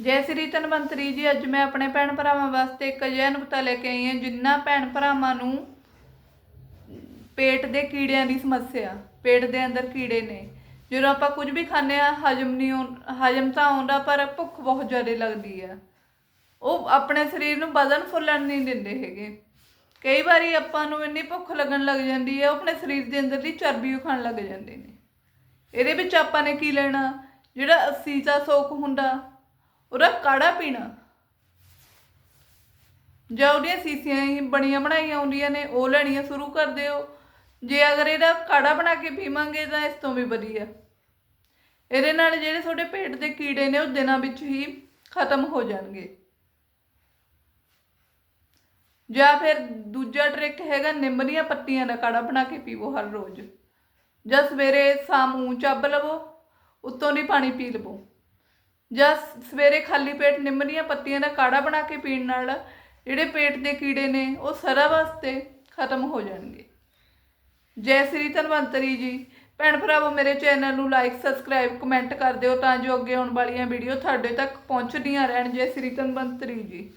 ਜੈ ਸ੍ਰੀ ਧਨਵੰਤਰੀ ਜੀ, ਅੱਜ ਮੈਂ ਆਪਣੇ ਭੈਣ ਭਰਾਵਾਂ ਵਾਸਤੇ ਇੱਕ ਅਜਿਹਾ ਨੁਕਤਾ ਲੈ ਕੇ ਆਈ ਹਾਂ, ਜਿੰਨਾ ਭੈਣ ਭਰਾਵਾਂ ਨੂੰ ਪੇਟ ਦੇ ਕੀੜਿਆਂ ਦੀ ਸਮੱਸਿਆ, ਪੇਟ ਦੇ ਅੰਦਰ ਕੀੜੇ ਨੇ। ਜਦੋਂ ਆਪਾਂ ਕੁਝ ਵੀ ਖਾਂਦੇ ਆ ਹਜਮ ਨਹੀਂ ਆਉਂ- ਹਜਮ ਤਾਂ ਆਉਂਦਾ, ਪਰ ਭੁੱਖ ਬਹੁਤ ਜ਼ਿਆਦਾ ਲੱਗਦੀ ਆ। ਉਹ ਆਪਣੇ ਸਰੀਰ ਨੂੰ ਵਧਣ ਫੁੱਲਣ ਨਹੀਂ ਦਿੰਦੇ ਹੈਗੇ। ਕਈ ਵਾਰੀ ਆਪਾਂ ਨੂੰ ਇੰਨੀ ਭੁੱਖ ਲੱਗਣ ਲੱਗ ਜਾਂਦੀ ਹੈ ਉਹ ਆਪਣੇ ਸਰੀਰ ਦੇ ਅੰਦਰ ਦੀ ਚਰਬੀ ਉਹ ਖਾਣ ਲੱਗ ਜਾਂਦੇ ਨੇ। ਇਹਦੇ ਵਿੱਚ ਆਪਾਂ ਨੇ ਕੀ ਲੈਣਾ? ਜਿਹੜਾ ਅੱਸੀ ਦਾ ਸੋਕ ਹੁੰਦਾ ਉਹਦਾ ਕਾੜਾ ਪੀਣਾ। ਜਾਂ ਉਹਦੀਆਂ ਸੀਸੀਆਂ ਹੀ ਬਣੀਆਂ ਬਣਾਈਆਂ ਹੁੰਦੀਆਂ ਨੇ, ਉਹ ਲੈਣੀਆਂ ਸ਼ੁਰੂ ਕਰ ਦਿਓ। ਜੇ ਅਗਰ ਇਹਦਾ ਕਾੜਾ ਬਣਾ ਕੇ ਪੀਵਾਂਗੇ ਤਾਂ ਇਸ ਤੋਂ ਵੀ ਵਧੀਆ। ਇਹਦੇ ਨਾਲ ਜਿਹੜੇ ਤੁਹਾਡੇ ਪੇਟ ਦੇ ਕੀੜੇ ਨੇ, ਉਹ ਦਿਨਾਂ ਵਿੱਚ ਹੀ ਖਤਮ ਹੋ ਜਾਣਗੇ। ਜਾਂ ਫਿਰ ਦੂਜਾ ਟ੍ਰਿਕ ਹੈਗਾ, ਨਿੰਮ ਦੀਆਂ ਪੱਤੀਆਂ ਦਾ ਕਾੜਾ ਬਣਾ ਕੇ ਪੀਵੋ ਹਰ ਰੋਜ਼। ਜਾਂ ਸਵੇਰੇ ਸ਼ਾਮ ਨੂੰ ਚੱਬ ਲਵੋ, ਉੱਤੋਂ ਦੀ ਪਾਣੀ ਪੀ ਲਵੋ। ਜਾਂ ਸਵੇਰੇ ਖਾਲੀ ਪੇਟ ਨਿੰਮ ਦੀਆਂ ਪੱਤੀਆਂ ਦਾ ਕਾੜਾ ਬਣਾ ਕੇ ਪੀਣ ਨਾਲ ਜਿਹੜੇ ਪੇਟ ਦੇ ਕੀੜੇ ਨੇ, ਉਹ ਸਾਰਾ ਵਾਸਤੇ ਖਤਮ ਹੋ ਜਾਣਗੇ। ਜੈ ਸ੍ਰੀ ਧਨਵੰਤਰੀ ਜੀ। ਭੈਣ ਭਰਾਵੋ, ਮੇਰੇ ਚੈਨਲ ਨੂੰ ਲਾਈਕ ਸਬਸਕ੍ਰਾਈਬ ਕਮੈਂਟ ਕਰ ਦਿਓ ਤਾਂ ਜੋ ਅੱਗੇ ਆਉਣ ਵਾਲੀਆਂ ਵੀਡੀਓ ਤੁਹਾਡੇ ਤੱਕ ਪਹੁੰਚਦੀਆਂ ਰਹਿਣ। ਜੈ ਸ੍ਰੀ ਧਨਵੰਤਰੀ ਜੀ।